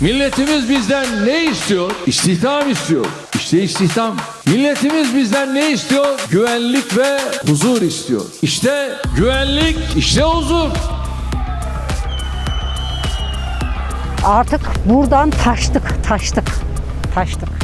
Milletimiz bizden ne istiyor? İstihdam istiyor. İşte istihdam. Milletimiz bizden ne istiyor? Güvenlik ve huzur istiyor. İşte güvenlik, işte huzur. Artık buradan taştık, taştık, taştık.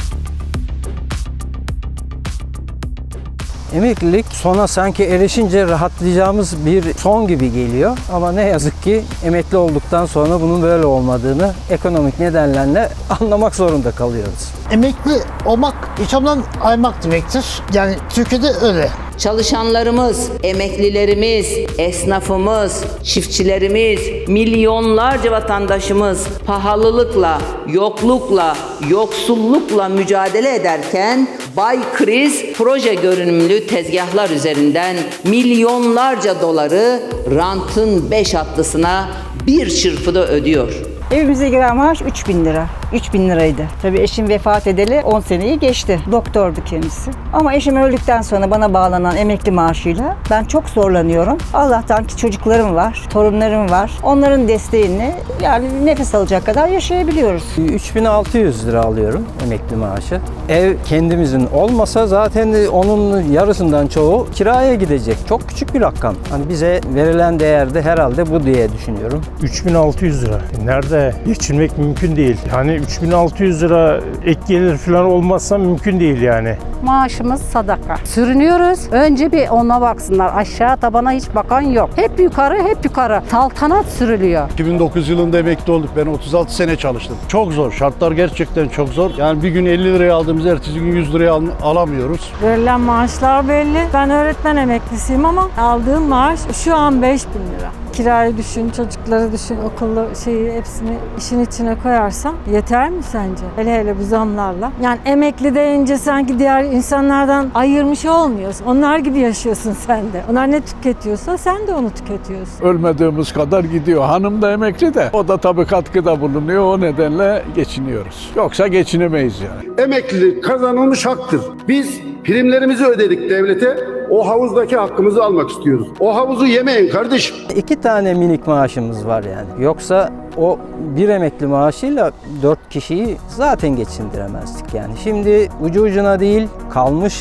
Emeklilik sona sanki erişince rahatlayacağımız bir son gibi geliyor. Ama ne yazık ki emekli olduktan sonra bunun böyle olmadığını ekonomik nedenlerle anlamak zorunda kalıyoruz. Emekli olmak yaşamdan aymak demektir. Yani Türkiye'de öyle. Çalışanlarımız, emeklilerimiz, esnafımız, çiftçilerimiz, milyonlarca vatandaşımız pahalılıkla, yoklukla, yoksullukla mücadele ederken Bay Kriz proje görünümlü tezgahlar üzerinden milyonlarca doları rantın beş atlısına bir çırpıda ödüyor. Evimize giren maaş 3000 lira. 3000 liraydı. Tabii eşim vefat edeli 10 seneyi geçti. Doktordu kendisi. Ama eşim öldükten sonra bana bağlanan emekli maaşıyla ben çok zorlanıyorum. Allah'tan ki çocuklarım var, torunlarım var. Onların desteğini yani nefes alacak kadar yaşayabiliyoruz. 3600 lira alıyorum emekli maaşı. Ev kendimizin olmasa zaten onun yarısından çoğu kiraya gidecek. Çok küçük bir rakam. Hani bize verilen değer de herhalde bu diye düşünüyorum. 3600 lira. Nerede geçinmek mümkün değil. Hani 3600 lira ek gelir falan olmazsa mümkün değil yani. Maaşımız sadaka. Sürünüyoruz. Önce bir ona baksınlar. Aşağı tabana hiç bakan yok. Hep yukarı, hep yukarı. Saltanat sürülüyor. 2009 yılında emekli olduk. Ben 36 sene çalıştım. Çok zor. Şartlar gerçekten çok zor. Yani bir gün 50 liraya aldığımız ertesi gün 100 liraya al- alamıyoruz. Verilen maaşlar belli. Ben öğretmen emeklisiyim ama aldığım maaş şu an 5000 lira. Kirayı düşün, çocukları düşün, okulu şeyi hepsini işin içine koyarsan yeter mi sence? Hele hele bu zamlarla. Yani emekli deyince sanki diğer insanlardan ayırmış olmuyorsun. Onlar gibi yaşıyorsun sen de. Onlar ne tüketiyorsa sen de onu tüketiyorsun. Ölmediğimiz kadar gidiyor. Hanım da emekli de. O da tabii katkıda bulunuyor. O nedenle geçiniyoruz. Yoksa geçinemeyiz yani. Emeklilik kazanılmış haktır. Biz primlerimizi ödedik devlete. O havuzdaki hakkımızı almak istiyoruz. O havuzu yemeyin kardeşim. İki tane minik maaşımız var yani. Yoksa o bir emekli maaşıyla dört kişiyi zaten geçindiremezdik yani. Şimdi ucu ucuna değil kalmış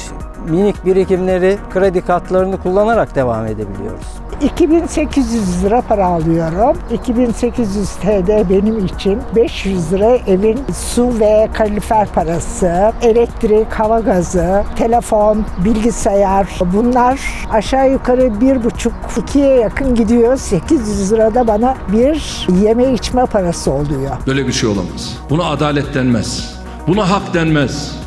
minik birikimleri, kredi kartlarını kullanarak devam edebiliyoruz. 2800 lira para alıyorum. 2800 TL benim için. 500 lira evin su ve kalorifer parası, elektrik, hava gazı, telefon, bilgisayar. Bunlar aşağı yukarı bir buçuk, ikiye yakın gidiyor. 800 lira da bana bir yeme içme parası oluyor. Böyle bir şey olamaz. Buna adalet denmez. Buna hak denmez.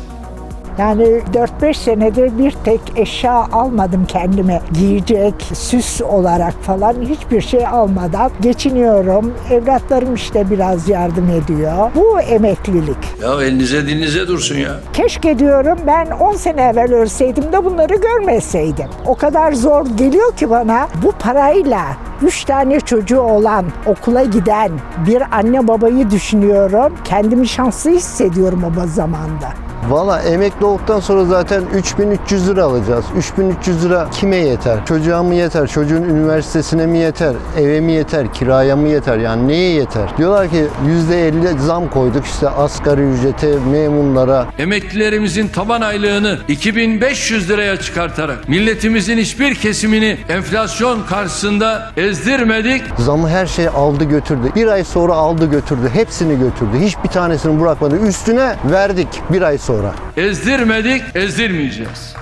Yani 4-5 senedir bir tek eşya almadım kendime. Giyecek, süs olarak falan hiçbir şey almadan geçiniyorum. Evlatlarım işte biraz yardım ediyor. Bu emeklilik. Ya elinize dilinize dursun ya. Keşke diyorum ben 10 sene evvel ölseydim de bunları görmeseydim. O kadar zor geliyor ki bana bu parayla 3 tane çocuğu olan, okula giden bir anne babayı düşünüyorum. Kendimi şanslı hissediyorum o zamanda. Valla emekli olduktan sonra zaten 3300 lira alacağız. 3300 lira kime yeter? Çocuğa mı yeter? Çocuğun üniversitesine mi yeter? Eve mi yeter? Kiraya mı yeter? Yani neye yeter? Diyorlar ki %50 zam koyduk işte asgari ücrete, memurlara. Emeklilerimizin taban aylığını 2500 liraya çıkartarak milletimizin hiçbir kesimini enflasyon karşısında ezdirmedik. Zamı her şey aldı götürdü. Bir ay sonra aldı götürdü. Hepsini götürdü. Hiçbir tanesini bırakmadı. Üstüne verdik bir ay sonra. Ezdirmedik, ezdirmeyeceğiz.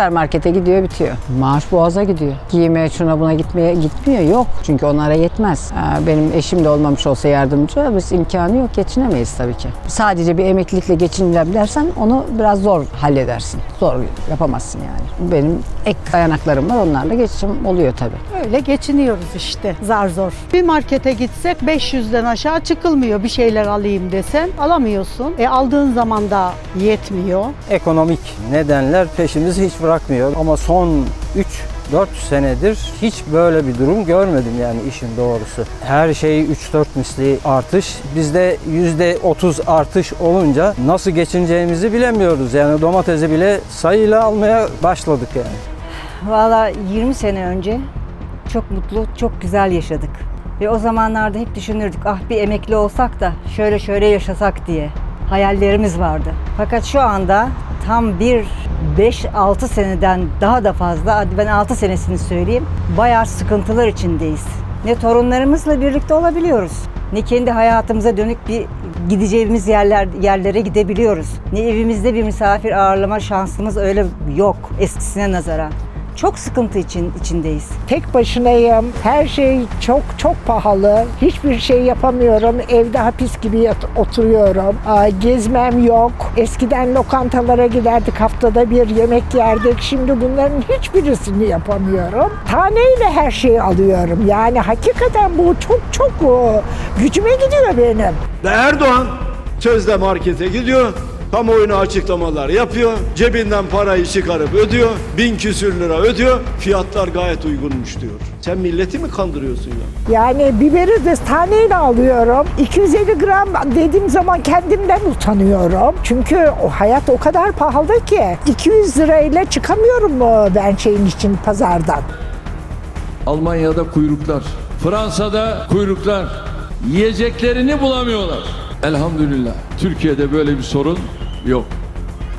Süpermarkete gidiyor bitiyor. Maaş boğaza gidiyor. Giyime şuna buna gitmeye gitmiyor. Yok. Çünkü onlara yetmez. Ee, Benim eşim de olmamış olsa yardımcı. Biz imkanı yok. Geçinemeyiz tabii ki. Sadece bir emeklilikle geçinirim dersen onu biraz zor halledersin. Zor yapamazsın yani. Benim ek dayanaklarım var. Onlarla geçim oluyor tabii. Öyle geçiniyoruz işte zar zor. Bir markete gitsek 500'den aşağı çıkılmıyor bir şeyler alayım desen alamıyorsun. E aldığın zaman da yetmiyor. Ekonomik nedenler peşimizi hiç bırakmıyor ama son 3 4 senedir hiç böyle bir durum görmedim yani işin doğrusu. Her şey 3-4 misli artış. Bizde %30 artış olunca nasıl geçineceğimizi bilemiyoruz. Yani domatesi bile sayıyla almaya başladık yani. Valla 20 sene önce çok mutlu, çok güzel yaşadık. Ve o zamanlarda hep düşünürdük ah bir emekli olsak da şöyle şöyle yaşasak diye. Hayallerimiz vardı. Fakat şu anda tam bir 5-6 seneden daha da fazla, hadi ben 6 senesini söyleyeyim, bayağı sıkıntılar içindeyiz. Ne torunlarımızla birlikte olabiliyoruz, ne kendi hayatımıza dönük bir gideceğimiz yerler yerlere gidebiliyoruz. Ne evimizde bir misafir ağırlama şansımız öyle yok eskisine nazaran. Çok sıkıntı için içindeyiz. Tek başınayım. Her şey çok çok pahalı. Hiçbir şey yapamıyorum. Evde hapis gibi yat- oturuyorum. Aa, gezmem yok. Eskiden lokantalara giderdik haftada bir yemek yerdik. Şimdi bunların hiçbirisini yapamıyorum. Taneyle her şeyi alıyorum. Yani hakikaten bu çok çok o, gücüme gidiyor benim. Erdoğan sözde markete gidiyor. Kamuoyuna açıklamalar yapıyor. Cebinden parayı çıkarıp ödüyor. Bin küsür lira ödüyor. Fiyatlar gayet uygunmuş diyor. Sen milleti mi kandırıyorsun ya? Yani biberi de taneyle alıyorum. 250 gram dediğim zaman kendimden utanıyorum. Çünkü o hayat o kadar pahalı ki 200 lirayla çıkamıyorum mu ben şeyin için pazardan. Almanya'da kuyruklar, Fransa'da kuyruklar, yiyeceklerini bulamıyorlar. Elhamdülillah. Türkiye'de böyle bir sorun yok.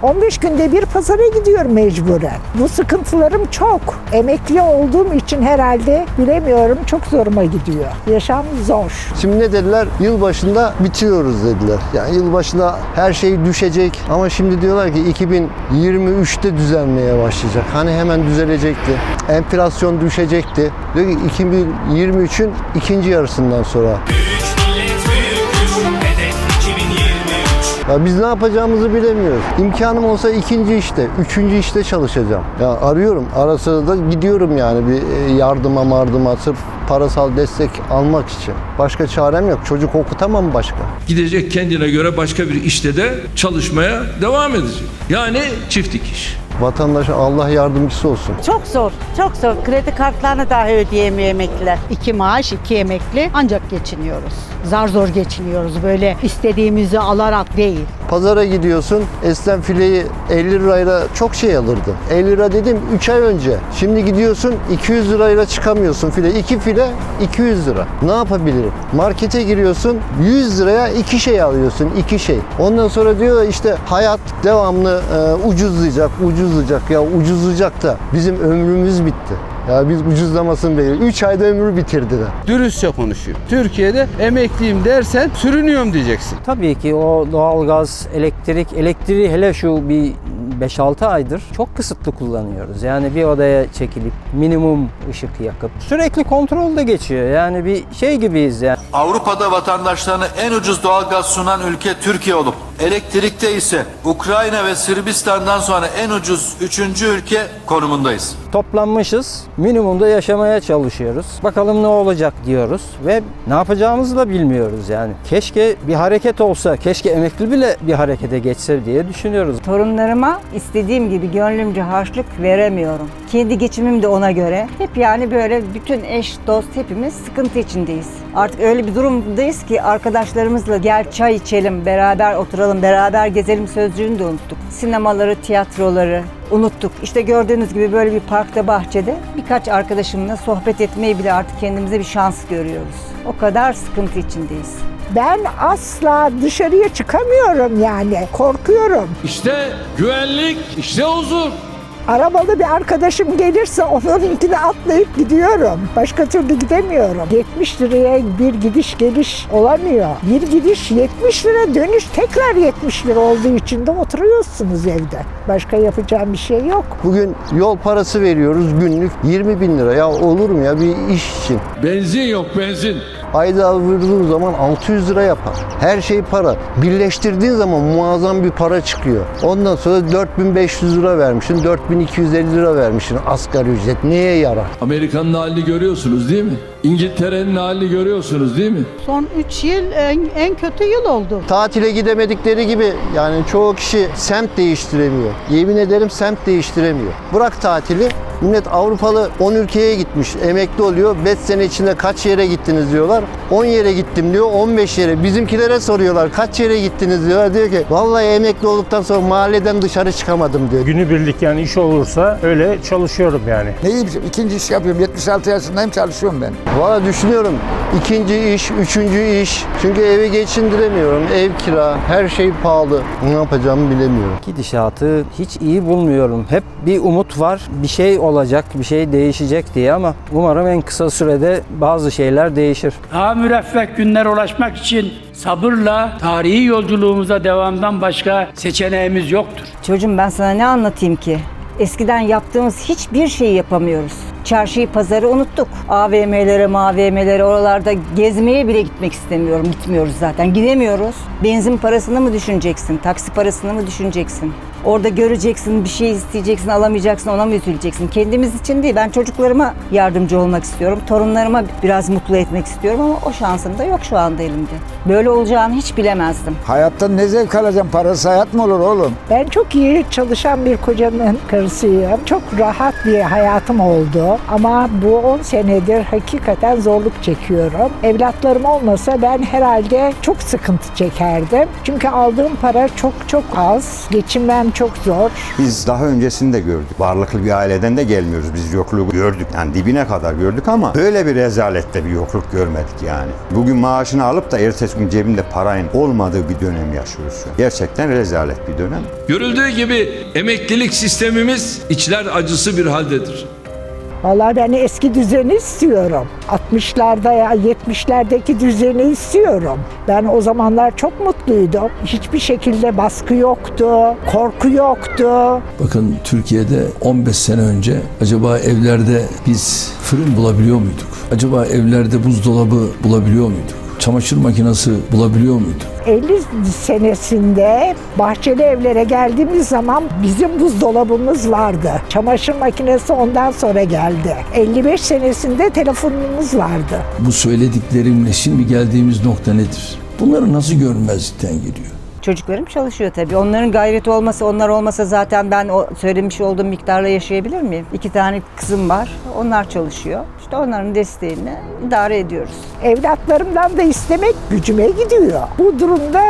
15 günde bir pazara gidiyorum mecburen. Bu sıkıntılarım çok. Emekli olduğum için herhalde bilemiyorum çok zoruma gidiyor. Yaşam zor. Şimdi ne dediler? Yılbaşında bitiyoruz dediler. Yani yılbaşında her şey düşecek ama şimdi diyorlar ki 2023'te düzelmeye başlayacak. Hani hemen düzelecekti. Enflasyon düşecekti. Diyor ki 2023'ün ikinci yarısından sonra. Ya biz ne yapacağımızı bilemiyoruz. İmkanım olsa ikinci işte, üçüncü işte çalışacağım. Ya arıyorum, ara sıra da gidiyorum yani bir e, yardıma mardıma sırf parasal destek almak için. Başka çarem yok. Çocuk okutamam başka. Gidecek kendine göre başka bir işte de çalışmaya devam edecek. Yani çift dikiş. Vatandaşa Allah yardımcısı olsun. Çok zor, çok zor. Kredi kartlarını dahi ödeyemiyor emekliler. İki maaş, iki emekli ancak geçiniyoruz. Zar zor geçiniyoruz böyle istediğimizi alarak değil. Pazara gidiyorsun, eskiden fileyi 50 lirayla çok şey alırdın. 50 lira dedim 3 ay önce. Şimdi gidiyorsun 200 lirayla çıkamıyorsun file. 2 file 200 lira. Ne yapabilirim? Markete giriyorsun 100 liraya 2 şey alıyorsun. 2 şey. Ondan sonra diyor işte hayat devamlı e, ucuzlayacak, ucuzlayacak. Ya ucuzlayacak da bizim ömrümüz bitti. Ya biz ucuzlamasın değil. 3 ayda ömrü bitirdiler. Dürüstçe konuşuyor. Türkiye'de emekliyim dersen sürünüyorum diyeceksin. Tabii ki o doğalgaz, elektrik, elektriği hele şu bir 5-6 aydır çok kısıtlı kullanıyoruz. Yani bir odaya çekilip minimum ışık yakıp sürekli kontrolde geçiyor. Yani bir şey gibiyiz yani. Avrupa'da vatandaşlarına en ucuz doğalgaz sunan ülke Türkiye olup elektrikte ise Ukrayna ve Sırbistan'dan sonra en ucuz üçüncü ülke konumundayız. Toplanmışız, minimumda yaşamaya çalışıyoruz. Bakalım ne olacak diyoruz ve ne yapacağımızı da bilmiyoruz yani. Keşke bir hareket olsa, keşke emekli bile bir harekete geçse diye düşünüyoruz. Torunlarıma istediğim gibi gönlümce harçlık veremiyorum. Kendi geçimim de ona göre. Hep yani böyle bütün eş, dost hepimiz sıkıntı içindeyiz. Artık öyle bir durumdayız ki arkadaşlarımızla gel çay içelim, beraber oturalım, beraber gezelim sözcüğünü de unuttuk. Sinemaları, tiyatroları unuttuk. İşte gördüğünüz gibi böyle bir parkta, bahçede birkaç arkadaşımla sohbet etmeyi bile artık kendimize bir şans görüyoruz. O kadar sıkıntı içindeyiz. Ben asla dışarıya çıkamıyorum yani. Korkuyorum. İşte güvenlik, işte huzur. Arabalı bir arkadaşım gelirse onunkine atlayıp gidiyorum. Başka türlü gidemiyorum. 70 liraya bir gidiş geliş olamıyor. Bir gidiş 70 lira, dönüş tekrar 70 lira olduğu için de oturuyorsunuz evde. Başka yapacağım bir şey yok. Bugün yol parası veriyoruz günlük 20 bin lira. Ya olur mu ya bir iş için? Benzin yok benzin. Ayda vurduğun zaman 600 lira yapar. Her şey para. Birleştirdiğin zaman muazzam bir para çıkıyor. Ondan sonra 4500 lira vermişsin, 4250 lira vermişsin asgari ücret. Neye yarar? Amerika'nın halini görüyorsunuz değil mi? İngiltere'nin halini görüyorsunuz değil mi? Son 3 yıl en, en kötü yıl oldu. Tatile gidemedikleri gibi yani çoğu kişi semt değiştiremiyor. Yemin ederim semt değiştiremiyor. Bırak tatili Millet Avrupalı 10 ülkeye gitmiş, emekli oluyor. 5 sene içinde kaç yere gittiniz diyorlar. 10 yere gittim diyor, 15 yere. Bizimkilere soruyorlar kaç yere gittiniz diyorlar. Diyor ki vallahi emekli olduktan sonra mahalleden dışarı çıkamadım diyor. Günübirlik yani iş olursa öyle çalışıyorum yani. Neyim? İkinci iş yapıyorum. 76 yaşındayım çalışıyorum ben. Valla düşünüyorum. ikinci iş, üçüncü iş. Çünkü evi geçindiremiyorum. Ev kira, her şey pahalı. Ne yapacağımı bilemiyorum. Gidişatı hiç iyi bulmuyorum. Hep bir umut var. Bir şey olacak, bir şey değişecek diye ama umarım en kısa sürede bazı şeyler değişir. Daha müreffeh günlere ulaşmak için sabırla tarihi yolculuğumuza devamdan başka seçeneğimiz yoktur. Çocuğum ben sana ne anlatayım ki? Eskiden yaptığımız hiçbir şeyi yapamıyoruz. Çarşıyı, pazarı unuttuk. AVM'lere, MAVM'lere oralarda gezmeye bile gitmek istemiyorum. Gitmiyoruz zaten. Gidemiyoruz. Benzin parasını mı düşüneceksin? Taksi parasını mı düşüneceksin? Orada göreceksin, bir şey isteyeceksin, alamayacaksın, ona mı üzüleceksin? Kendimiz için değil. Ben çocuklarıma yardımcı olmak istiyorum. Torunlarıma biraz mutlu etmek istiyorum ama o şansım da yok şu anda elimde. Böyle olacağını hiç bilemezdim. Hayattan ne zevk alacağım? Parası hayat mı olur oğlum? Ben çok iyi çalışan bir kocanın karısıyım. Çok rahat bir hayatım oldu. Ama bu 10 senedir hakikaten zorluk çekiyorum. Evlatlarım olmasa ben herhalde çok sıkıntı çekerdim. Çünkü aldığım para çok çok az. Geçinmem çok zor. Biz daha öncesini de gördük. Varlıklı bir aileden de gelmiyoruz. Biz yokluğu gördük. Yani dibine kadar gördük ama böyle bir rezalette bir yokluk görmedik yani. Bugün maaşını alıp da ertesi gün cebinde parayın olmadığı bir dönem yaşıyoruz. Gerçekten rezalet bir dönem. Görüldüğü gibi emeklilik sistemimiz içler acısı bir haldedir. Vallahi ben eski düzeni istiyorum. 60'larda ya 70'lerdeki düzeni istiyorum. Ben o zamanlar çok mutluydum. Hiçbir şekilde baskı yoktu, korku yoktu. Bakın Türkiye'de 15 sene önce acaba evlerde biz fırın bulabiliyor muyduk? Acaba evlerde buzdolabı bulabiliyor muyduk? Çamaşır makinesi bulabiliyor muyduk? 50 senesinde bahçeli evlere geldiğimiz zaman bizim buzdolabımız vardı. Çamaşır makinesi ondan sonra geldi. 55 senesinde telefonumuz vardı. Bu söylediklerimle şimdi geldiğimiz nokta nedir? Bunları nasıl görmezlikten geliyor? Çocuklarım çalışıyor tabii. Onların gayreti olmasa, onlar olmasa zaten ben o söylemiş olduğum miktarla yaşayabilir miyim? İki tane kızım var. Onlar çalışıyor. İşte onların desteğini idare ediyoruz. Evlatlarımdan da istemek gücüme gidiyor. Bu durumda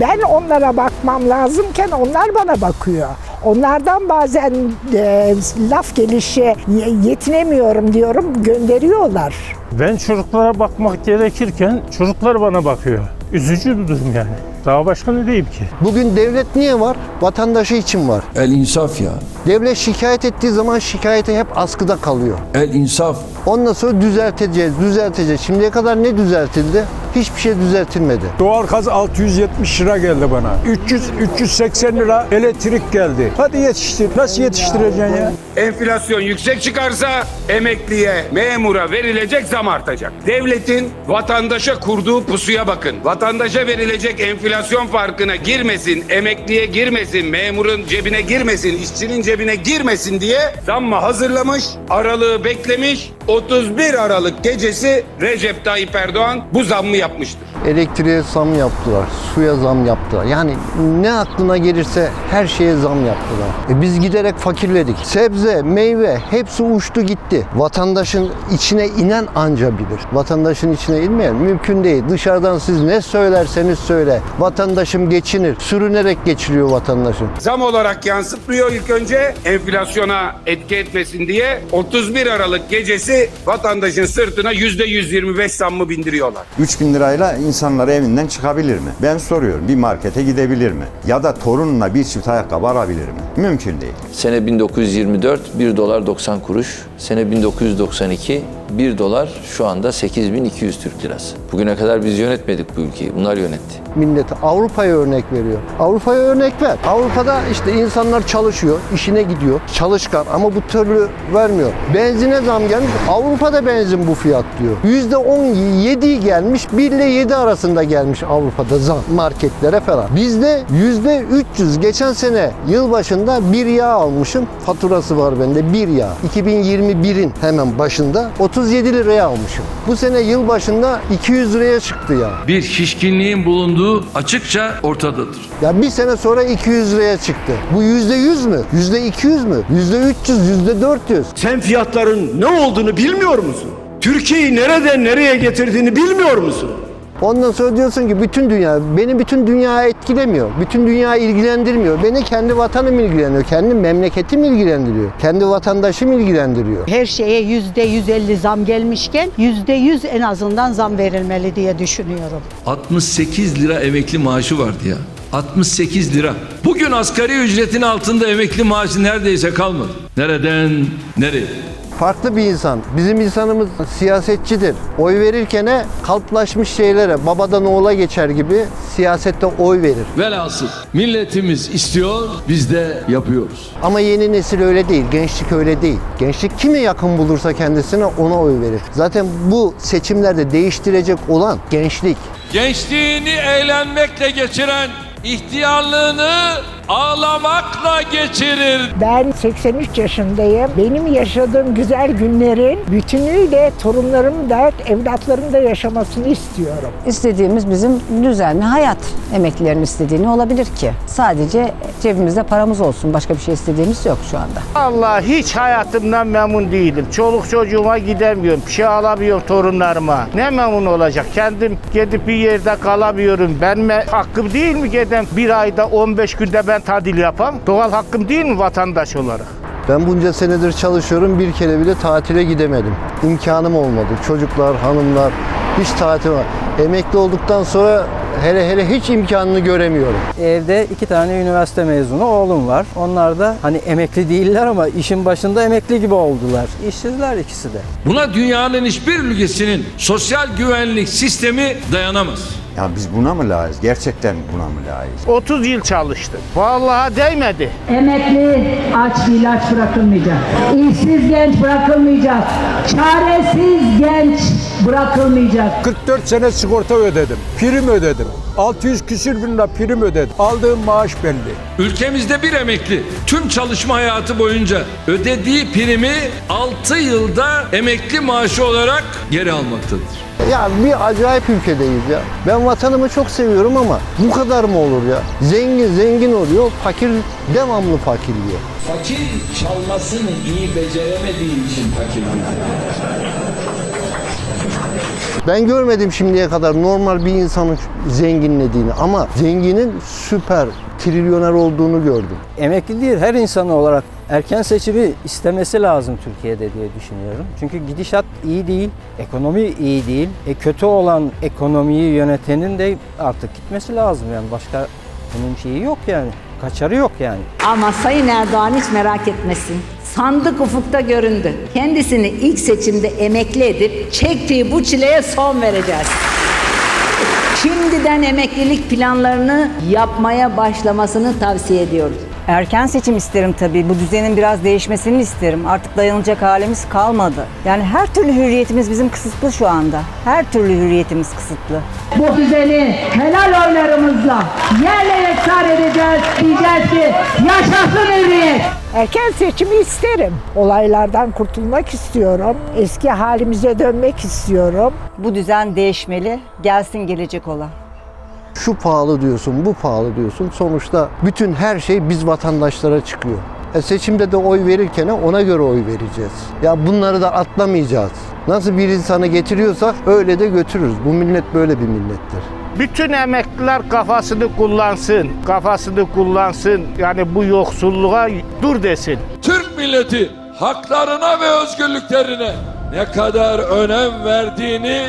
ben onlara bakmam lazımken onlar bana bakıyor. Onlardan bazen e, laf gelişi "Ye- yetinemiyorum diyorum gönderiyorlar. Ben çocuklara bakmak gerekirken çocuklar bana bakıyor. Üzücü bir durum yani. Daha başka ne diyeyim ki? Bugün devlet niye var? Vatandaşı için var. El insaf ya. Devlet şikayet ettiği zaman şikayeti hep askıda kalıyor. El insaf. Ondan sonra düzelteceğiz, düzelteceğiz. Şimdiye kadar ne düzeltildi? Hiçbir şey düzeltilmedi. Doğalgaz 670 lira geldi bana. 300 380 lira elektrik geldi. Hadi yetiştir. Nasıl yetiştireceksin ya? Enflasyon yüksek çıkarsa emekliye, memura verilecek zam artacak. Devletin vatandaşa kurduğu pusuya bakın. Vatandaşa verilecek enflasyon farkına girmesin, emekliye girmesin, memurun cebine girmesin, işçinin cebine girmesin diye zammı hazırlamış, aralığı beklemiş. 31 Aralık gecesi Recep Tayyip Erdoğan bu zammı yapmıştır. Elektriğe zam yaptılar, suya zam yaptılar. Yani ne aklına gelirse her şeye zam yaptılar. E biz giderek fakirledik. Sebze, meyve hepsi uçtu gitti. Vatandaşın içine inen anca bilir. Vatandaşın içine inmeyen mümkün değil. Dışarıdan siz ne söylerseniz söyle. Vatandaşım geçinir. Sürünerek geçiriyor vatandaşım. Zam olarak yansıtmıyor ilk önce enflasyona etki etmesin diye 31 Aralık gecesi vatandaşın sırtına %125 zammı bindiriyorlar. 3000 lirayla insanlar evinden çıkabilir mi? Ben soruyorum. Bir markete gidebilir mi? Ya da torununa bir çift ayakkabı alabilir mi? Mümkün değil. Sene 1924 1 dolar 90 kuruş. Sene 1992 1 dolar şu anda 8200 Türk lirası. Bugüne kadar biz yönetmedik bu ülkeyi. Bunlar yönetti. Millet Avrupa'ya örnek veriyor. Avrupa'ya örnek ver. Avrupa'da işte insanlar çalışıyor, işine gidiyor, çalışkan ama bu türlü vermiyor. Benzine zam gelmiş. Avrupa'da benzin bu fiyat diyor. %17 gelmiş, 1 ile 7 arasında gelmiş Avrupa'da zam marketlere falan. Bizde %300 geçen sene yılbaşında bir yağ almışım. Faturası var bende bir yağ. 2021'in hemen başında 30 37 liraya almışım. Bu sene yılbaşında 200 liraya çıktı ya. Bir şişkinliğin bulunduğu açıkça ortadadır. Ya bir sene sonra 200 liraya çıktı. Bu yüzde 100 mü? Yüzde 200 mü? Yüzde 300, yüzde 400. Sen fiyatların ne olduğunu bilmiyor musun? Türkiye'yi nereden nereye getirdiğini bilmiyor musun? Ondan sonra diyorsun ki bütün dünya, beni bütün dünya etkilemiyor. Bütün dünya ilgilendirmiyor. Beni kendi vatanım ilgilendiriyor. Kendi memleketim ilgilendiriyor. Kendi vatandaşım ilgilendiriyor. Her şeye yüzde 150 zam gelmişken yüzde 100 en azından zam verilmeli diye düşünüyorum. 68 lira emekli maaşı vardı ya. 68 lira. Bugün asgari ücretin altında emekli maaşı neredeyse kalmadı. Nereden nereye? Farklı bir insan. Bizim insanımız siyasetçidir. Oy verirken kalplaşmış şeylere, babadan oğula geçer gibi siyasette oy verir. Velhasıl milletimiz istiyor, biz de yapıyoruz. Ama yeni nesil öyle değil, gençlik öyle değil. Gençlik kimi yakın bulursa kendisine ona oy verir. Zaten bu seçimlerde değiştirecek olan gençlik. Gençliğini eğlenmekle geçiren, ihtiyarlığını ağlamakla geçirir. Ben 83 yaşındayım. Benim yaşadığım güzel günlerin bütünüyle torunlarım da evlatlarım da yaşamasını istiyorum. İstediğimiz bizim düzenli hayat. Emeklilerin istediğini olabilir ki. Sadece cebimizde paramız olsun. Başka bir şey istediğimiz yok şu anda. Allah hiç hayatımdan memnun değilim. Çoluk çocuğuma gidemiyorum. Bir şey alamıyorum torunlarıma. Ne memnun olacak? Kendim gidip bir yerde kalamıyorum. Ben mi hakkım değil mi gidem bir ayda 15 günde ben tadil yapam? Doğal hakkım değil mi vatandaş olarak? Ben bunca senedir çalışıyorum bir kere bile tatile gidemedim. İmkanım olmadı. Çocuklar, hanımlar hiç tatil var. Emekli olduktan sonra hele hele hiç imkanını göremiyorum. Evde iki tane üniversite mezunu oğlum var. Onlar da hani emekli değiller ama işin başında emekli gibi oldular. İşsizler ikisi de. Buna dünyanın hiçbir ülkesinin sosyal güvenlik sistemi dayanamaz. Ya biz buna mı layığız? Gerçekten buna mı layığız? 30 yıl çalıştım. Vallahi değmedi. Emekli aç bir ilaç bırakılmayacak. İşsiz genç bırakılmayacak. Çaresiz genç bırakılmayacak. 44 sene sigorta ödedim. Prim ödedim. 600 küsür bin lira prim ödedim. Aldığım maaş belli. Ülkemizde bir emekli tüm çalışma hayatı boyunca ödediği primi 6 yılda emekli maaşı olarak geri almaktadır. Ya bir acayip ülkedeyiz ya. Ben vatanımı çok seviyorum ama bu kadar mı olur ya? Zengin zengin oluyor, fakir devamlı fakirliyor. Fakir çalmasını iyi beceremediği için fakir Ben görmedim şimdiye kadar normal bir insanın zenginlediğini ama zenginin süper trilyoner olduğunu gördüm. Emekli değil her insan olarak erken seçimi istemesi lazım Türkiye'de diye düşünüyorum. Çünkü gidişat iyi değil, ekonomi iyi değil. E kötü olan ekonomiyi yönetenin de artık gitmesi lazım yani başka bunun şeyi yok yani. Kaçarı yok yani. Ama Sayın Erdoğan hiç merak etmesin. Sandık ufukta göründü. Kendisini ilk seçimde emekli edip çektiği bu çileye son vereceğiz. Şimdiden emeklilik planlarını yapmaya başlamasını tavsiye ediyoruz. Erken seçim isterim tabii. Bu düzenin biraz değişmesini isterim. Artık dayanılacak halimiz kalmadı. Yani her türlü hürriyetimiz bizim kısıtlı şu anda. Her türlü hürriyetimiz kısıtlı. Bu düzeni helal oylarımızla yerle yeksan edeceğiz. Diyeceğiz ki yaşasın hürriyet. Erken seçimi isterim. Olaylardan kurtulmak istiyorum. Eski halimize dönmek istiyorum. Bu düzen değişmeli. Gelsin gelecek olan. Şu pahalı diyorsun, bu pahalı diyorsun. Sonuçta bütün her şey biz vatandaşlara çıkıyor. E seçimde de oy verirken ona göre oy vereceğiz. Ya bunları da atlamayacağız. Nasıl bir insanı getiriyorsak öyle de götürürüz. Bu millet böyle bir millettir. Bütün emekliler kafasını kullansın. Kafasını kullansın. Yani bu yoksulluğa dur desin. Türk milleti haklarına ve özgürlüklerine ne kadar önem verdiğini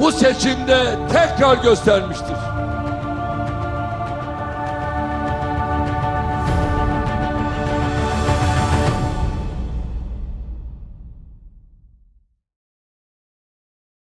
bu seçimde tekrar göstermiştir.